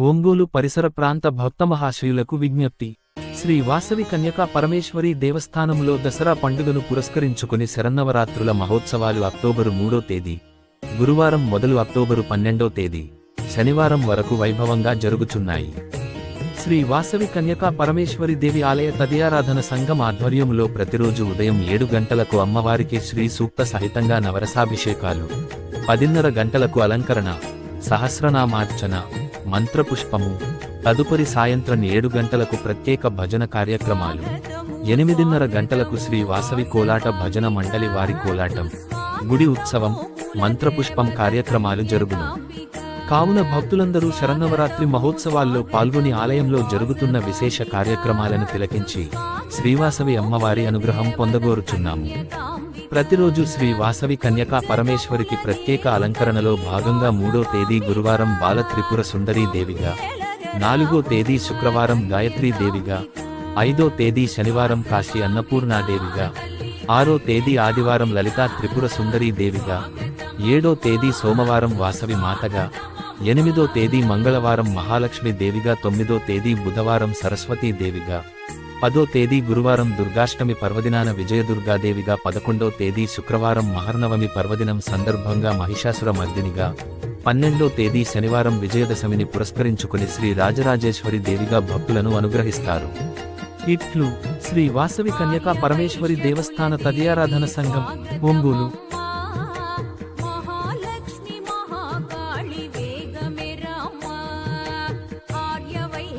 ఒంగోలు పరిసర ప్రాంత భక్త మహాశయులకు విజ్ఞప్తి. శ్రీ వాసవి కన్యకా పరమేశ్వరి దేవస్థానంలో దసరా పండుగను పురస్కరించుకుని శరన్నవరాత్రుల మహోత్సవాలు అక్టోబరు మూడో తేదీ. గురువారం మొదలు అక్టోబరు పన్నెండో తేదీ. శనివారం వరకు వైభవంగా జరుగుచున్నాయి. శ్రీ వాసవి కన్యకా పరమేశ్వరి దేవి ఆలయ తదియారాధన సంఘం ఆధ్వర్యంలో ప్రతిరోజు ఉదయం ఏడు గంటలకు అమ్మవారికి శ్రీ సూక్త సహితంగా నవరసాభిషేకాలు. పదిన్నర గంటలకు అలంకరణ సహస్రనామార్చన మంత్రపుష్పము తదుపరి సాయంత్రం ఏడు గంటలకు ప్రత్యేక భజన కార్యక్రమాలు. ఎనిమిదిన్నర గంటలకు శ్రీ వాసవి కోలాట భజన మండలి వారి కోలాటం. గుడి ఉత్సవం మంత్రపుష్పం కార్యక్రమాలు జరుగును. కావున భక్తులందరూ శరన్నవరాత్రి మహోత్సవాల్లో పాల్గొని ఆలయంలో జరుగుతున్న విశేష కార్యక్రమాలను తిలకించి శ్రీవాసవి అమ్మవారి అనుగ్రహం పొందగోరుచున్నాము. ప్రతిరోజు శ్రీ వాసవి కన్యకా పరమేశ్వరికి ప్రత్యేక అలంకరణలో భాగంగా మూడో తేదీ గురువారం బాల త్రిపుర సుందరీ దేవిగా. నాలుగో తేదీ శుక్రవారం గాయత్రీ దేవిగా. ఐదో తేదీ శనివారం కాశీ అన్నపూర్ణాదేవిగా ఆరో తేదీ ఆదివారం లలితా త్రిపుర సుందరీ దేవిగా. ఏడో తేదీ సోమవారం వాసవి మాతగా. ఎనిమిదో తేదీ మంగళవారం మహాలక్ష్మి దేవిగా. తొమ్మిదో తేదీ బుధవారం సరస్వతీ దేవిగా. పదో తేదీ గురువారం దుర్గాష్టమి పర్వదినాన విజయదుర్గాదేవిగా పదకొండో తేదీ శుక్రవారం మహర్నవమి పర్వదినం సందర్భంగా మహిషాసుర మర్దినిగా. పన్నెండో తేదీ శనివారం విజయదశమిని పురస్కరించుకుని శ్రీ రాజరాజేశ్వరి దేవిగా భక్తులను అనుగ్రహిస్తారు. ఇట్లు శ్రీ వాసవి కన్యకా పరమేశ్వరి దేవస్థాన తదియారాధన సంఘం ఒంగోలు.